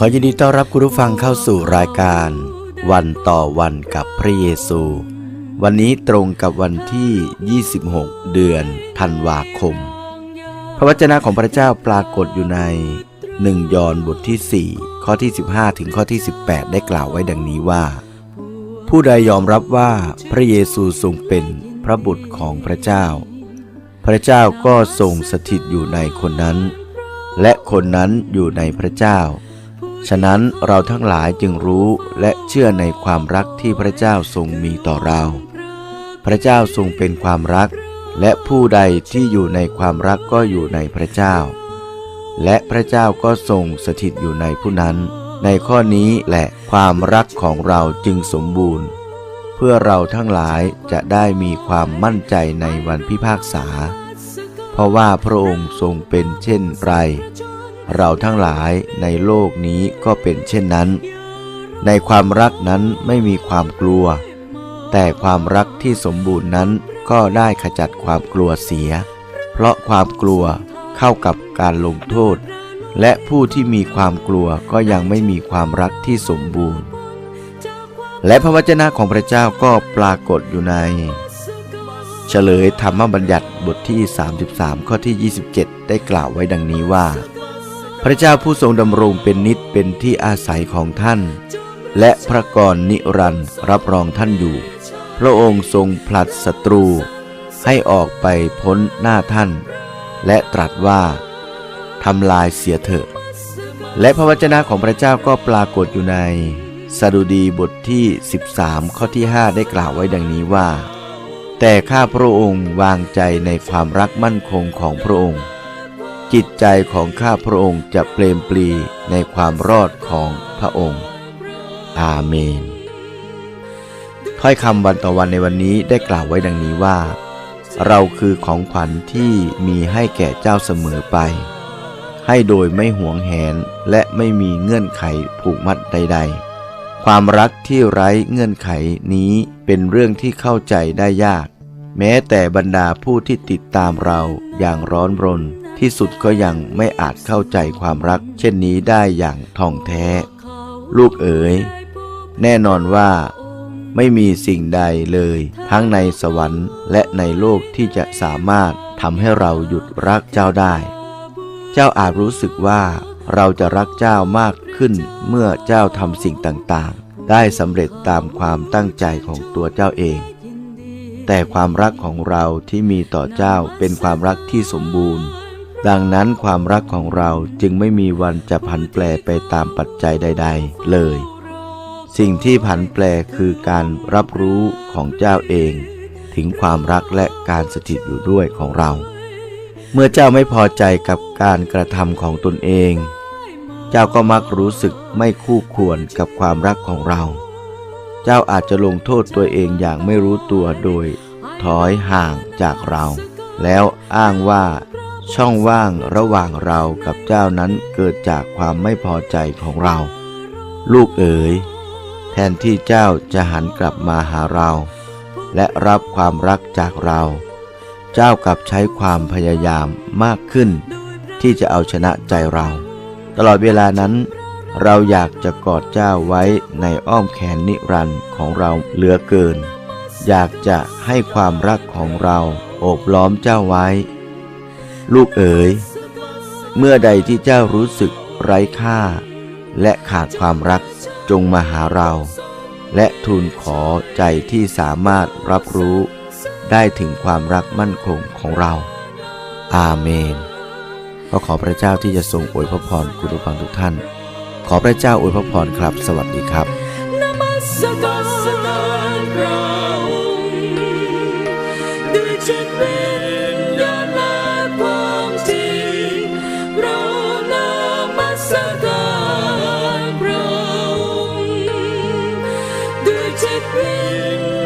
ขอยินดีต้อนรับคุณผู้ฟังเข้าสู่รายการ วันต่อวันกับพระเยซู วันนี้ตรงกับวันที่ 26 เดือนธันวาคม พระวจนะของพระเจ้าปรากฏอยู่ในหนึ่งยอห์นบทที่ 4 ข้อที่ 15 ถึงข้อที่ 18 ได้กล่าวไว้ดังนี้ว่า ผู้ใดยอมรับว่าพระเยซูทรงเป็นพระบุตรของพระเจ้า พระเจ้าก็ทรงสถิตอยู่ในคนนั้น และคนนั้นอยู่ในพระเจ้า ฉะนั้นเราทั้งหลายจึงรู้และเชื่อในความรักที่พระเจ้าทรงมีต่อเรา พระเจ้าทรงเป็นความรัก และผู้ใดที่อยู่ในความรักก็อยู่ในพระเจ้า และพระเจ้าก็ทรงสถิตอยู่ในผู้นั้น ในข้อนี้แหละความรักของเราจึงสมบูรณ์ เพื่อเราทั้งหลายจะได้มีความมั่นใจในวันพิพากษา เพราะว่าพระองค์ทรงเป็นเช่นไร เราทั้งหลายในโลกนี้ก็เป็นเช่นนั้น ในความรักนั้นไม่มีความกลัว แต่ความรักที่สมบูรณ์นั้นก็ได้ขจัดความกลัวเสีย เพราะความกลัวเข้ากับการลงโทษ และผู้ที่มีความกลัวก็ยังไม่มีความรักที่สมบูรณ์ และพระวจนะของพระเจ้าก็ปรากฏอยู่ใน เฉลยธรรมบัญญัติบทที่ 33 ข้อที่ 27 ได้กล่าวไว้ดังนี้ว่า พระเจ้าผู้ทรงดำรงเป็นนิจเป็นที่อาศัยของท่าน และพระกรนิรันดรับรองท่านอยู่ พระองค์ทรงผลัดศัตรู ให้ออกไปพ้นหน้าท่าน และตรัสว่าำลายเสียเถอะ และพระวจนะของพระเจ้าก็ปรากฏอยู่ในสดุดีบทที่ 13 ข้อที่ 5 ได้กล่าวไว้ดังนี้ว่า แต่ข้าพระองค์วางใจในความรักมั่นคงของพระองค์ จิตใจของข้าพระองค์จะเปลมปลีในความรอดของพระองค์ อาเมนถ้อยคำวันต่อวันในวันนี้ได้กล่าวไว้ดังนี้ว่า เราคือของขวัญที่มีให้แก่เจ้าเสมอไป ให้โดยไม่หวงแหนและไม่มีเงื่อนไขผูกมัดใด ๆ ความรักที่ไร้เงื่อนไขนี้เป็นเรื่องที่เข้าใจได้ยาก แม้แต่บรรดาผู้ที่ติดตามเราอย่างร้อนรน ที่สุดก็ยังไม่อาจเข้าใจความรัก เช่นนี้ได้อย่างท่องแท้ ลูกเอ๋ย แน่นอนว่าไม่มีสิ่งใดเลย ทั้งในสวรรค์และในโลกที่จะสามารถทำให้เราหยุดรักเจ้าได้ จ้าอาจรู้สึกว่าเราจะรักเจ้ามากขึ้นเมื่อเจ้าทำสิ่งต่างๆ ได้สำเร็จตามความตั้งใจของตัวเจ้าเอง แต่ความรักของเราที่มีต่อเจ้าเป็นความรักที่สมบูรณ์ ดังนั้นความรักของเราจึงไม่มีวันจะผันแปรไปตามปัจจัยใด ๆ เลย สิ่งที่ผันแปรคือการรับรู้ของเจ้าเอง ถึงความรักและการสถิตอยู่ด้วยของเรา เมื่อเจ้าไม่พอใจกับการกระทำของตนเอง เจ้าก็มักรู้สึกไม่คู่ควรกับความรักของเรา เจ้าอาจจะลงโทษตัวเองอย่างไม่รู้ตัวโดย ถอยห่างจากเรา แล้วอ้างว่า ช่องว่างระหว่างเรากับเจ้านั้นเกิดจากความไม่พอใจของเรา ลูกเอ๋ยแทนที่เจ้าจะหันกลับมาหาเรา และรับความรักจากเรา เจ้ากลับใช้ความพยายามมากขึ้น ที่จะเอาชนะใจเรา ตลอดเวลานั้น เราอยากจะกอดเจ้าไว้ในอ้อมแขนนิรันดร์ของเราเหลือเกิน อยากจะให้ความรักของเราโอบล้อมเจ้าไว้ ลูกเอ๋ย เมื่อใดที่เจ้ารู้สึกไร้ค่า และขาดความรักจงมาหาเรา และทูลขอใจที่สามารถรับรู้ ได้ถึงความรักมั่นคงของเรา อาเมนเราขอพระเจ้าที่จะทรงอวยพระพรคุณผู้ฟังทุกท่าน ขอพระเจ้าอวยพระพรครับ สวัสดีครับเราน